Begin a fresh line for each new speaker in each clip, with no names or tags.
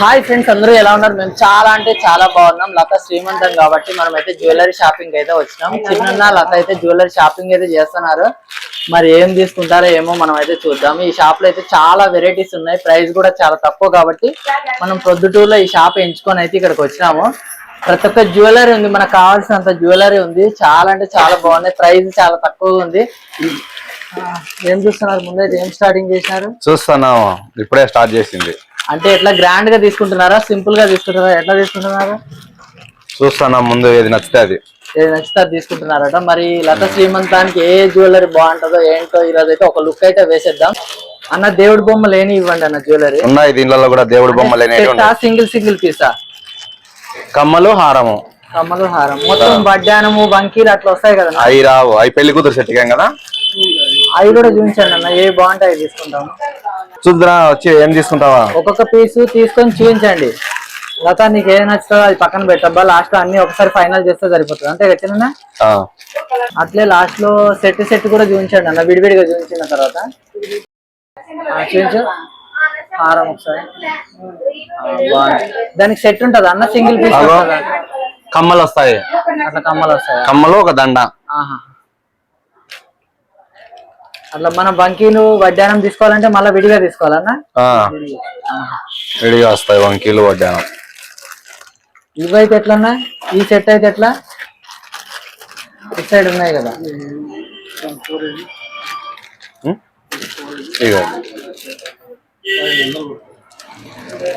Hi friends అందరూ ఎలా ఉన్నారు? మేము చాలా అంటే చాలా బాగున్నాం. లత శ్రీమంతం కాబట్టి మనం అయితే జ్యువెలరీ షాపింగ్ అయితే వచ్చినాం. చిన్న లత అయితే జ్యువెలరీ షాపింగ్ అయితే చేస్తున్నారు. మరి ఏం తీసుకుంటారో ఏమో మనం అయితే చూద్దాం. ఈ షాప్లో అయితే చాలా వెరైటీస్ ఉన్నాయి. ప్రైస్ కూడా చాలా తక్కువ కాబట్టి మనం ప్రొద్దుటూరులో ఈ షాప్ ఎంచుకొని అయితే ఇక్కడికి వచ్చినాము. ప్రతి ఒక్క జ్యువెలరీ ఉంది. మనకు కావాల్సినంత జ్యువెలరీ ఉంది. చాలా అంటే చాలా బాగుంది ప్రైస్ చాలా తక్కువ ఉంది. ఏం చూస్తున్నారు? ముందైతే ఏం స్టార్టింగ్ చేసినారు?
చూస్తున్నాము. ఇప్పుడే స్టార్ట్ చేసింది.
అంటే ఎట్లా గ్రాండ్గా తీసుకుంటున్నారా? సింపుల్గా తీసుకుంటున్నారా? ఎట్లా తీసుకుంటున్నారా?
చూస్తున్నాం ముందు ఏది నచ్చితే అది.
ఏది నచ్చితే అది తీసుకుంటున్నారట. మరి లత శ్రీమంతానికి ఏ జ్యువెలరీ బాగుంటుందో ఏంటో ఈరోజు అయితే ఒక లుక్ అయితే వేసేద్దాం. అన్న దేవుడి బొమ్మలు ఏని ఇవ్వండి అన్న జ్యువెలరీ
ఉన్నాయి దీనిలో కూడా దేవుడి అనేవి ఉన్నాయి.
సింగిల్ సింగిల్ పీసా
కమ్మలు హారము.
కమ్మలు హారం మొత్తం బడ్డానము బంకీలు అట్లా వస్తాయి కదా
అవి రావు. అవి పెళ్ళి కూతురు సెట్టిగాం కదా?
అవి కూడా చూపించండి అన్న ఏ బాగుంటాయి అవి
చూద్దురా వచ్చి ఏం తీసుకుంటావా?
ఒక్కొక్క పీసు తీసుకొని చూపించండి. లత నీకు ఏం నచ్చుతుందో అది పక్కన పెట్టబ్బా. లాస్ట్లో అన్ని ఒకసారి ఫైనల్ చేస్తే సరిపోతుంది. అంతే కట్టినా అట్లే లాస్ట్లో సెట్ సెట్ కూడా చూపించండి అన్న. విడివిడిగా చూపించిన తర్వాత. చూపించు. హారం ఒకసారి. దానికి సెట్ ఉంటది అన్న? Single piece.
కమ్మలు వస్తాయి.
అట్లా కమ్మలు వస్తాయి?
కమ్మలు ఒక దండ.
ఆహా. అట్లా మనం బంకీలు వడ్డానం తీసుకోవాలంటే మళ్ళీ విడిగా తీసుకోవాలన్నా.
విడిగా వస్తాయి వంకీలు వడ్డాను.
ఇవైతే ఎట్లన్నా? ఈ సెట్ అయితే ఎట్లా? ఇటు సైడ్ ఉన్నాయి కదా.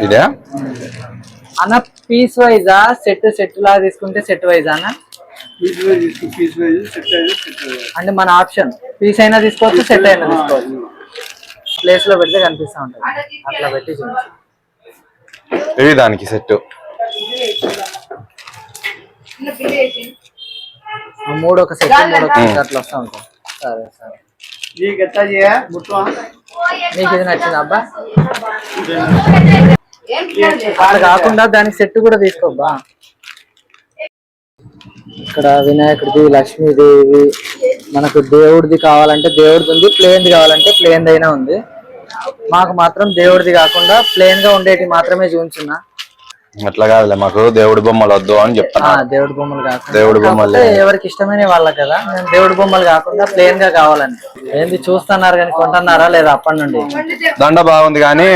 ఇదే?
అన్న పీస్ వైజా? సెట్ సెట్ లాగా తీసుకుంటే సెట్ వైజా అన్న అంటే మన ఆప్షన్. పీస్ అయినా తీసుకోవచ్చు సెట్ అయినా తీసుకోవచ్చు. ప్లేస్లో పెడితే కనిపిస్తా ఉంటుంది. అట్లా పెట్టి చూడండి
ఇవి దానికి సెట్
మూడు ఒక సెట్ మూడు ఒక set అట్లా వస్తా ఉంటాయి సరే సరే. మీకు ఇది నచ్చింది అబ్బా? కాకుండా దానికి సెట్ కూడా తీసుకోబ్బా ఇక్కడ వినాయకుడిది లక్ష్మీదేవి మనకు దేవుడిది కావాలంటే దేవుడిది ఉంది ప్లేన్ది కావాలంటే ప్లేన్ అయినా ఉంది. మాకు మాత్రం దేవుడిది కాకుండా ప్లేన్గా ఉండేటి మాత్రమే చూపించున్నా.
అట్లా కాదులే మాకు దేవుడి బొమ్మలు వద్దు అని చెప్తాను
దేవుడి బొమ్మలు కాకుండా.
దేవుడి బొమ్మలు
ఎవరికి ఇష్టమైన వాళ్ళ కదా మేము దేవుడి బొమ్మలు కాకుండా ప్లేన్గా కావాలని. ఏంది చూస్తున్నారు కానీ కొంటున్నారా లేదా అప్పటి నుండి?
దండ బాగుంది కానీ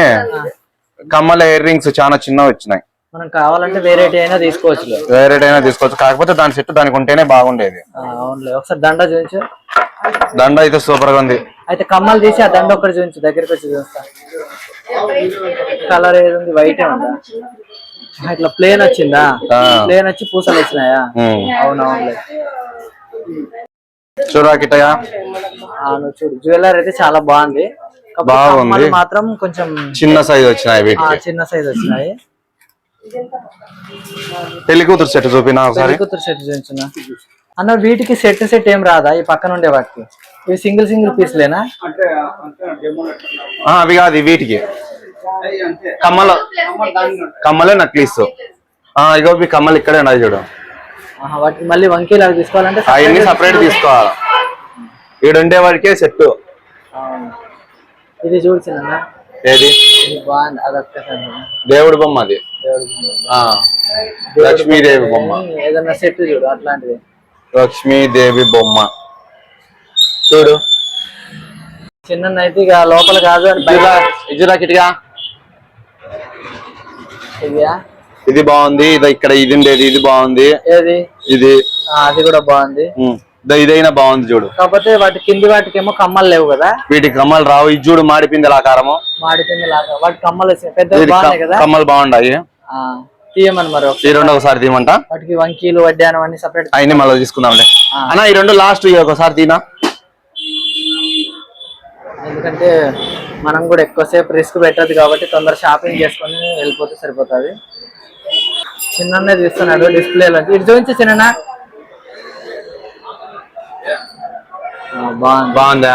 కమ్మల ఇయర్ రింగ్స్ చాలా చిన్నవి వచ్చినాయి.
మనం కావాలంటే వెరైటీ అయినా తీసుకోవచ్చు
వేరే అయినా తీసుకోవచ్చు. కాకపోతే దాని సెట్ దానికి ఉంటేనే బాగుండేది.
అవునులే. ఒకసారి దండ చూపించు.
దండ అయితే సూపర్గా ఉంది.
అయితే కమ్మలు తీసి ఆ దండ ఒక్కటి చూపించు. దగ్గరికి వచ్చి చూస్తా కలర్ ఏది ఉంది? వైట్ ఉందా? ఇట్లా ప్లేన్ వచ్చిందా. ప్లేన్ వచ్చి పూసలు వచ్చినాయా. అవునవునులే.
చూడరా
అవును చూడు. జ్యువెలరీ అయితే చాలా బాగుంది.
బాగుంది.
మాత్రం కొంచెం
చిన్న సైజ్ వచ్చినాయి
చిన్న సైజ్ వచ్చినాయి.
పెళ్ళి కూతురు సెట్ చూపినా ఒకసారి?
కూతురు సెట్ చూపించున్నా అన్న వీటికి సెట్ సెట్ ఏం రాదా? ఈ పక్కన ఉండే వాటికి. ఇవి సింగిల్ సింగిల్ పీస్లేనా
అవి కాదు వీటికి. కమ్మల కమ్మలే నక్లీస్ ఆ ఇగో ఇవి కమ్మలు ఇక్కడే ఉన్నాయి చూడు.
మళ్ళీ వంకీలు అవి తీసుకోవాలంటే
అవన్నీ సపరేట్ తీసుకోవాలి? ఈడుండే వాడికే సెట్
అవును. ఇది చూసిన
ఏది?
ఇది
దేవుడి బొమ్మ అది.
దేవుడి బొమ్మ.
ఆ. లక్ష్మీదేవి బొమ్మ.
ఏదన్నా సెట్ చూడు. అట్లాంటిది
లక్ష్మీదేవి బొమ్మ చూడు
చిన్న అయితే ఇక లోపల కాదు ఇదియా?
ఇది బాగుంది. ఇది ఇక్కడ ఇది ఉండేది. ఇది బాగుంది.
ఏది?
ఇది.
అది కూడా బాగుంది.
ఇదో ఇదైనా బాగుంది చూడు.
కాకపోతే వాటి కింది వాటికేమో కమ్మలు లేవు కదా?
వీటికి కమ్మలు రావు. ఇది చూడు మాడిపిందెల ఆకారము.
మాడి కింద లాగా వాటి కమ్మలు పెద్ద కదా?
కమ్మలు బాగుండాయి.
తీయమని మరి.
ఈ రెండు ఒకసారి తీయమంట.
వాటికి వంకీలు వడ్డానం అన్ని సపరేట్
అవన్నీ మళ్ళీ తీసుకుందాంలే. అన్న ఈ రెండు లాస్ట్ ఒకసారి తీనా?
ఎందుకంటే మనం కూడా ఎక్కువసేపు రిస్క్ పెట్టదు కాబట్టి తొందర షాపింగ్ చేసుకొని వెళ్ళిపోతే సరిపోతుంది. చిన్న తీస్తున్నాడు డిస్ప్లేలో ఇటు చూపించి చిన్న బాగుంది.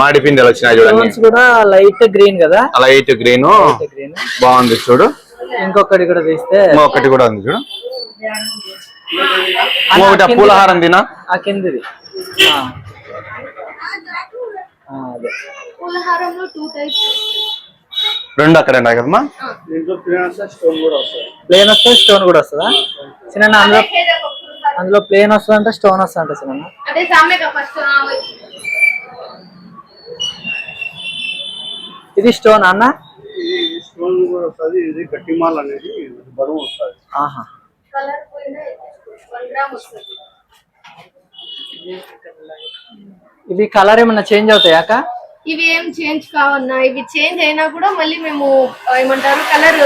మాడిపిందెలు వచ్చినాయి చూడండి.
కూడా లైట్ గ్రీన్ కదా?
Light green.
Light green.
బాగుంది చూడు.
ఇంకొకటి కూడా తీస్తే
ఒకటి కూడా ఉంది చూడు. ఒకటి
కిందిది.
పూలహారం తినా?
ఆ కిందిది.
రెండు అక్కడే ఉన్నాయి కదమ్మా?
ప్లేన్ వస్తుంది. స్టోన్ కూడా వస్తుందా? చిన్న అందులో అందులో ప్లేన్ వస్తుందంటే స్టోన్ వస్తుందంట చిన్న
అదే సామెక ఫస్ట్
ఇది స్టోన్ అన్న?
ఈ స్టోన్ కూడా వస్తుంది ఇది గట్టిమాల అనేది బరువు వస్తుంది.
ఆహా.
కలర్ పోయినా వన్ గ్రామ్ వస్తుంది.
ఇవి కలర్ ఏమన్నా చేంజ్ అవుతాయాక
ఇవి ఏం చేంజ్ కావన్నా ఇవి చేంజ్ అయినా కూడా మళ్ళీ మేము ఏమంటారు కలర్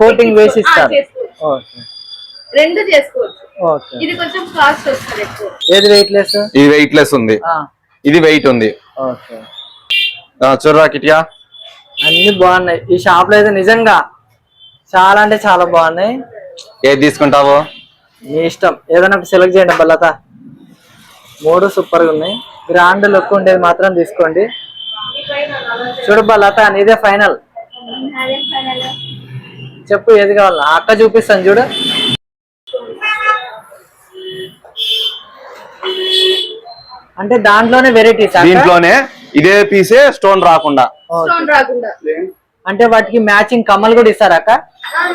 కోటింగ్ వేసి ఇస్తాం ఓకే
రెండు చేసుకోవచ్చు.
ఓకే.
ఇది కొంచెం కాస్ట్ వస్తుంది ఎక్కువ.
ఏది వెయిట్ లెస్
ఇది వెయిట్ లెస్ ఉంది ఇది వెయిట్ ఉంది.
ఓకే.
ఆ, చూడరా కిటియా
అన్ని బాగున్నాయి. ఈ షాప్లో అయితే నిజంగా చాలా అంటే చాలా బాగున్నాయి.
ఏది తీసుకుంటావు?
మీ ఇష్టం. ఏదైనా సెలెక్ట్ చేయండి బల్లత. మూడు సూపర్గా ఉన్నాయి. గ్రాండ్ లుక్ ఉండేది మాత్రం తీసుకోండి. చూడు బల్లత నీదే ఫైనల్ చెప్పు ఏది కావాలా అక్క చూపిస్తాను చూడు. అంటే దాంట్లోనే వెరైటీస్
దీంట్లోనే ఇదే పీసే స్టోన్ రాకుండా.
స్టోన్ రాకుండా.
అంటే వాటికి మ్యాచింగ్ కమ్మలు కూడా ఇస్తారా అక్క?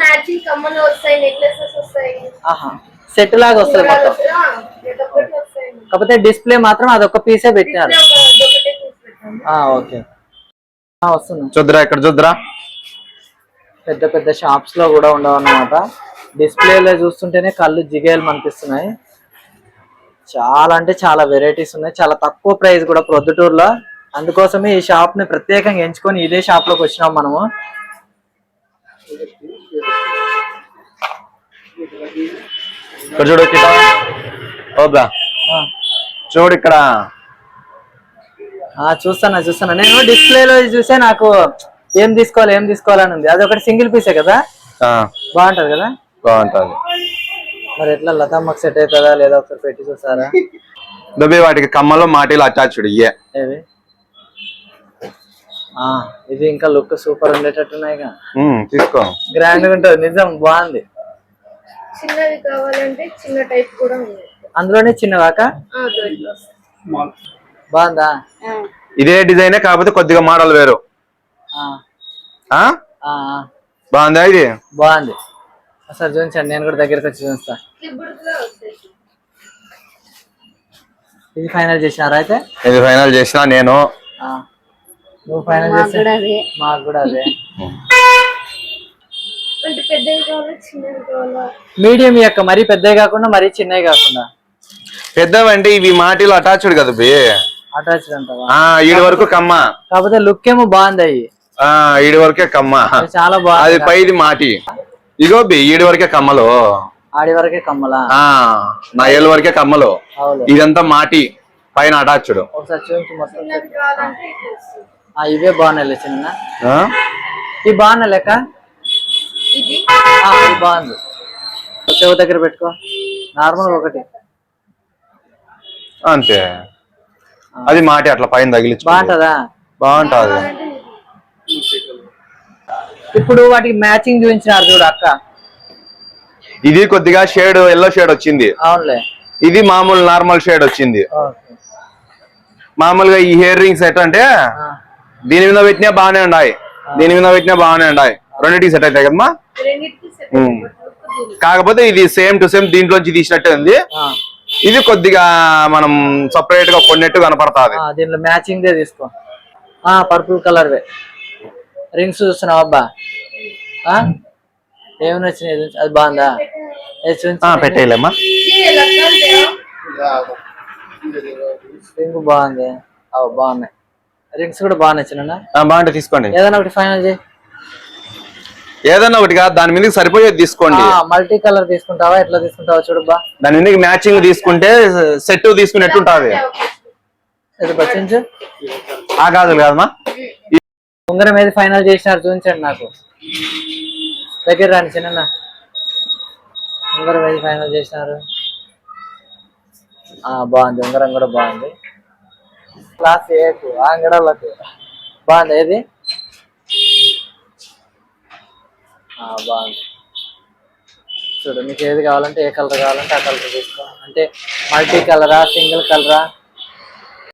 మ్యాచింగ్ కమ్మలు వస్తాయి నెక్లెసెస్ వస్తాయి.
ఆహా. సెట్ లాగా వస్తుంది మొత్తం.
వస్తాయి.
కాకపోతే డిస్ప్లే మాత్రం అదొక పీసే పెట్టినారు
పెట్టాము.
ఆ, ఓకే ఆ, వస్తున్నా.
చూద్దరా ఇక్కడ చూద్దరా.
పెద్ద పెద్ద షాప్స్లో కూడా ఉండవు అన్నమాట డిస్ప్లేలో చూస్తుంటేనే కళ్ళు జిగేలు అనిపిస్తున్నాయి. చాలా అంటే చాలా వెరైటీస్ ఉన్నాయి. చాలా తక్కువ ప్రైస్ కూడా ప్రొద్దుటూరులో. అందుకోసమే ఈ షాప్ని ప్రత్యేకంగా ఎంచుకొని ఇదే షాప్లోకి వచ్చినాం మనము.
ఇక్కడ చూడు చూడు ఇక్కడ.
చూస్తానా చూస్తానా నేను డిస్ప్లేలో చూసే నాకు ఏం తీసుకోవాలి ఏం తీసుకోవాలని ఉంది. అది ఒకటి సింగిల్ పీసే కదా? బాగుంటది కదా?
బాగుంటది.
మరి ఎట్లా లతమ్మకి సెట్ అవుతుందా లేదా ఒకసారి పెట్టి చూసారా?
దుబ్బి వాటికి కమ్మలో మాటిలు అటాచ్డ్ ఇయ్యే.
ఏవి? ఆ, ఇది ఇంకా లుక్ సూపర్ ఉండేటట్టున్నాయిగా.
ఉమ్, తీసుకో.
గ్రాండ్ ఉంటుంది నిజం బాగుంది.
చిన్నది కావాలంటే చిన్న టైప్ కూడా ఉంది.
అందులోనే చిన్నవాక?
ఆ, వస్తుంది.
బాగుందా?
ఇదే డిజైనే కాకపోతే కొద్దిగా మోడల్ వేరు.
ఆ,
ఆ?
ఆ, ఆ,
బాగుందా ఇది?
బాగుంది. ఒకసారి చూపించండి నేను కూడా దగ్గరికి వచ్చి
వస్తాయి
ఇది ఫైనల్ చేసినారా అయితే?
ఇది ఫైనల్ చేసిన నేను.
ఆ, నువ్వు ఫైనల్ చేసి మాకు కూడా అదే. మీడియం యొక్క మరీ పెద్దవి కాకుండా మరీ చిన్నవి కాకుండా.
పెద్దవంటే ఇవి మాటిలు అటాచ్డ్ కదా బి.
అటాచ్డ్ అంటావా?
ఆ ఈడి వరకు కమ్మ.
కాకపోతే లుక్ ఏమో బాగుంది అవి.
ఈడి వరకే కమ్మ.
అది చాలా
అది
బాగుంది
పైది మాటి. ఇగో బి ఈడి వరకే కమ్మలు.
ఆడి వరకే కమ్మలా?
ఆ నా ఏళ్ళ వరకే కమ్మలు. ఇదంతా మాటి పైన అటాచ్డ్
ఒకసారి చూపించి మొత్తం ఇవే బాగున్నాయి చిన్న. ఇవి బాగున్నాయి లెక్క?
ఇది.
ఆ, ఇది బాగుంది చెవు దగ్గర పెట్టుకో. నార్మల్ ఒకటి.
అంతే. అది మాటి అట్లా పైన తగిలించు
బాగుంటదా.
బాగుంటది.
ఇప్పుడు వాటికి మ్యాచింగ్ చూపించినారు చూడు అక్క.
ఇది కొద్దిగా షేడ్ ఎల్లో షేడ్ వచ్చింది.
అవునులే.
ఇది మామూలు నార్మల్ షేడ్ వచ్చింది. మామూలుగా ఈ ఇయర్ రింగ్స్ ఎట్ అంటే దీని మీద పెట్టినా బాగానే ఉన్నాయి. దీని మీద పెట్టినా బాగానే ఉన్నాయి. రెండింటికి సెట్ అవుతాయి కదమ్మా. కాకపోతే ఇది సేమ్ టు సేమ్ దీంట్లోంచి తీసినట్టే ఉంది. ఇది కొద్దిగా మనం సపరేట్గా కొన్నట్టు కనపడతాది.
ఆ, దీంట్లో మ్యాచింగ్ తీసుకో. ఆ పర్పుల్ కలర్ వే రింగ్స్ చూస్తున్నావు అబ్బా. ఆ? ఏమి నచ్చినాయి చూపించు. అది బాగుందా?
పెట్టేయలేమ్మా.
రింగ్ బాగుంది. అవు బాగున్నాయి. రింగ్స్ కూడా
ఆ, బాగుంటే తీసుకోండి.
ఏదైనా ఒకటి ఫైనల్ చేయి.
ఏదన్నా ఒకటి కాదు దాని మీదకి సరిపోయేది తీసుకోండి.
మల్టీ కలర్ తీసుకుంటావా? ఎట్లా తీసుకుంటావా? చూడబ్బా
దాని మీదకి మ్యాచింగ్ తీసుకుంటే సెట్
బచ్చించు
ఆ గాజులు కాదమ్మా
ఉంగరం ఏది ఫైనల్ చేసినారు చూపించండి నాకు. దగ్గర రాని చిన్న ఉంగరం ఏది ఫైనల్ చేసినారు? ఆ బాగుంది. ఉంగరం కూడా బాగుంది. క్లాస్ ఏకు ఆంగడలకు బాగుంది. ఏది? ఆ, బాగుంది. చూడు మీకు ఏది కావాలంటే ఏ కలర్ కావాలంటే ఆ కలర్ తీసుకో. అంటే మల్టీ కలరా సింగిల్ కలరా